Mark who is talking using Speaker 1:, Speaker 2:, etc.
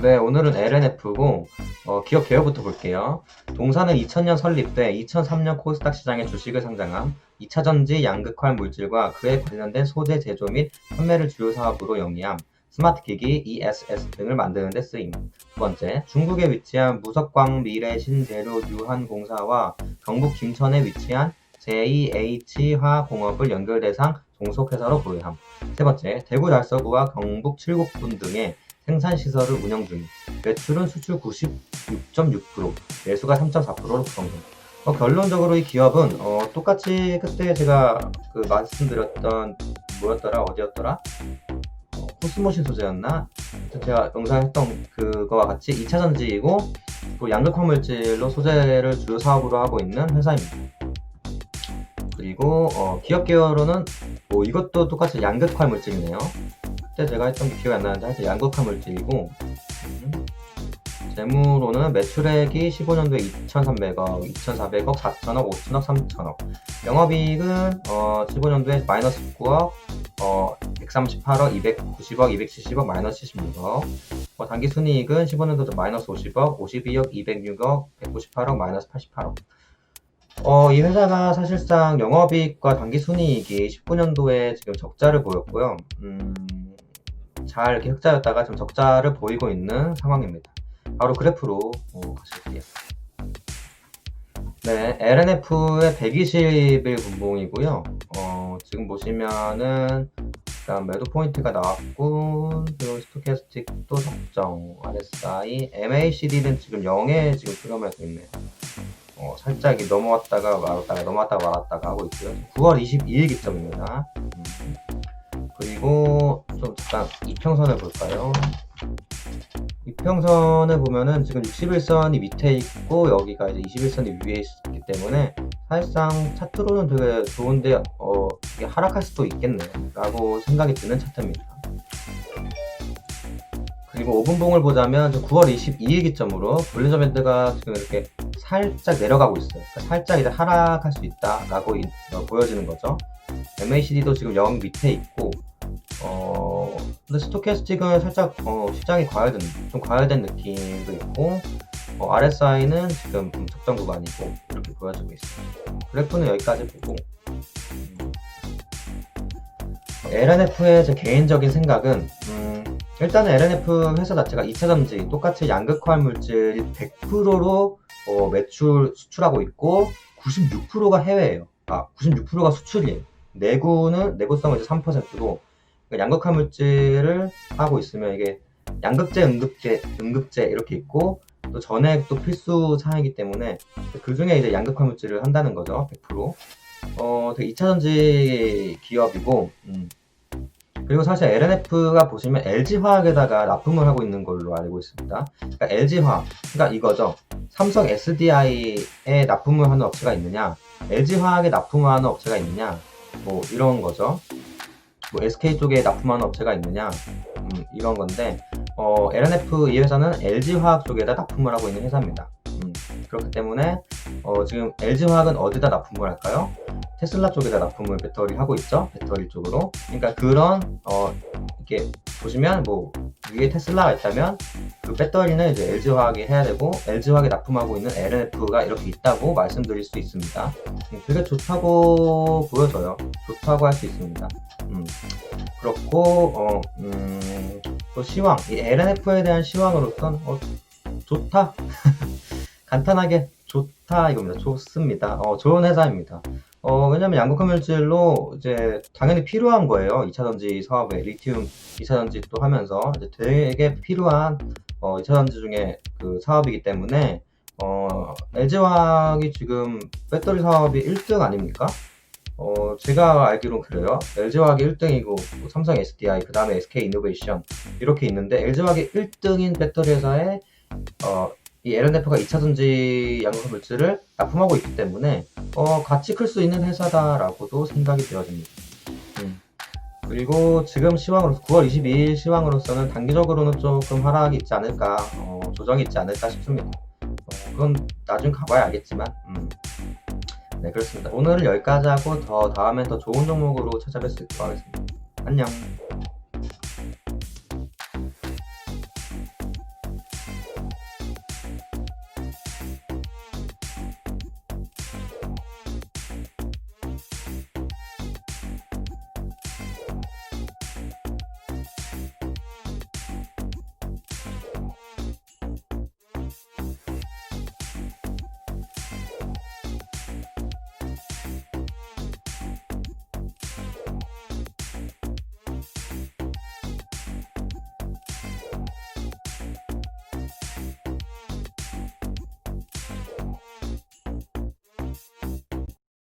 Speaker 1: 네, 오늘은 LNF고 어, 기업 개요부터 볼게요. 동사는 2000년 설립돼 2003년 코스닥 시장에 주식을 상장함 2차 전지 양극화 물질과 그에 관련된 소재 제조 및 판매를 주요 사업으로 영위함 스마트 기기 ESS 등을 만드는 데 쓰임. 두 번째, 중국에 위치한 무석광 미래 신재료 유한 공사와 경북 김천에 위치한 JH화공업을 연결 대상 종속회사로 보유함. 세 번째, 대구 달서구와 경북 칠곡군 등의 생산 시설을 운영 중임. 매출은 수출 96.6%, 매수가 3.4%로 구성됨. 어, 결론적으로 이 기업은 어, 똑같이 그때 제가 그 말씀드렸던 뭐였더라 어디였더라 어, 코스모신 소재였나 제가 영상했던 그거와 같이 2차 전지이고 또 양극화 물질로 소재를 주요 사업으로 하고 있는 회사입니다. 그리고 어, 기업 계열로는 뭐 이것도 똑같이 양극화 물질이네요. 그때 제가 했던 게 기억이 안 나는데 하여튼 양극화 물질이고 음, 재무로는 매출액이 15년도에 2,300억, 2,400억, 4천억, 5천억, 3천억. 영업이익은 어, 15년도에 마이너스 9억, 어, 138억, 290억, 270억, 마이너스 76억. 어, 당기순이익은 15년도에 마이너스 50억, 52억, 206억, 198억, 마이너스 88억. 어, 이 회사가 사실상 영업이익과 당기순이익이 19년도에 지금 적자를 보였고요. 음, 잘 이렇게 흑자였다가 지금 적자를 보이고 있는 상황입니다. 바로 그래프로 어, 가실게요. 네, LNF의 120일 분봉이고요. 어, 지금 보시면은 일단 매도 포인트가 나왔고 그리고 스토캐스틱도 적정, RSI, MACD는 지금 0에 지금 수렴하고 있네요. 어, 살짝 이 넘어왔다가 말았다가 넘어왔다가 말았다가 하고 있고요. 9월 22일 기점입니다. 음. 그리고 좀 잠깐 이평선을 볼까요? 이평선을 보면은 지금 61선이 밑에 있고 여기가 이제 21선이 위에 있기 때문에 사실상 차트로는 되게 좋은데 어 이게 하락할 수도 있겠네 라고 생각이 드는 차트입니다. 그리고 5분봉을 보자면 9월 22일 기점으로 볼린저 밴드가 지금 이렇게 살짝 내려가고 있어요. 그러니까 살짝 이제 하락할 수 있다라고 이- 어, 보여지는 거죠. MACD도 지금 0 밑에 있고 어, 근데 스토캐스틱은 살짝 어, 시장이 과열된 좀 과열된 느낌도 있고 어, RSI는 지금 좀 적정 구간이고 이렇게 보여지고 있습니다. 그래프는 여기까지 보고 음, LNF의 제 개인적인 생각은 음, 일단은 LNF 회사 자체가 2차 전지 똑같이 양극화 물질 100%로 어, 매출 수출하고 있고 96%가 해외예요. 아 96%가 수출이에요. 내구는 내구성은 이제 3%고 그러니까 양극화 물질을 하고 있으면 이게 양극재, 응급재, 응급재 이렇게 있고 또 전액도 필수 사항이기 때문에 그 중에 이제 양극화 물질을 한다는 거죠, 100%. 어, 되게 2차 전지 기업이고, 음. 그리고 사실 LNF가 보시면 LG화학에다가 납품을 하고 있는 걸로 알고 있습니다. 그러니까 LG화학, 그러니까 이거죠. 삼성 SDI에 납품을 하는 업체가 있느냐, LG화학에 납품을 하는 업체가 있느냐, 뭐 이런 거죠. 뭐 SK 쪽에 납품하는 업체가 있느냐 음, 이런 건데 어, LNF 이 회사는 LG화학 쪽에다 납품을 하고 있는 회사입니다. 음, 그렇기 때문에 어, 지금 LG화학은 어디다 납품을 할까요? 테슬라 쪽에다 납품을 배터리 하고 있죠. 배터리 쪽으로. 그러니까 그런 어, 이렇게 보시면 뭐 위에 테슬라가 있다면 그 배터리는 이제 LG화학이 해야 되고 LG화학에 납품하고 있는 LNF가 이렇게 있다고 말씀드릴 수 있습니다. 음, 되게 좋다고 보여져요. 좋다고 할 수 있습니다. 음, 그렇고 어, 음, 또 시황, 이 LNF에 대한 시황으로선 어, 좋다. 간단하게 좋다 이겁니다. 좋습니다. 어, 좋은 회사입니다. 어, 왜냐면 양극화 물질로 이제 당연히 필요한 거예요. 2차 전지 사업에 리튬 2차 전지 또 하면서 이제 되게 필요한 어, 2차 전지 중에 그 사업이기 때문에 어, LG화학이 지금 배터리 사업이 1등 아닙니까? 어, 제가 알기로는 그래요. LG화학이 1등이고, 삼성 SDI, 그 다음에 SK 이노베이션, 이렇게 있는데, LG화학이 1등인 배터리 회사에, 어, 이 LNF가 2차 전지 양극화 물질을 납품하고 있기 때문에, 어, 같이 클 수 있는 회사다라고도 생각이 되어집니다. 음. 그리고 지금 시황으로서, 9월 22일 시황으로서는 단기적으로는 조금 하락이 있지 않을까, 어, 조정이 있지 않을까 싶습니다. 어, 그건 나중에 가봐야 알겠지만, 음. 네, 그렇습니다. 오늘은 여기까지 하고 더 다음엔 더 좋은 종목으로 찾아뵐 수 있도록 하겠습니다. 안녕.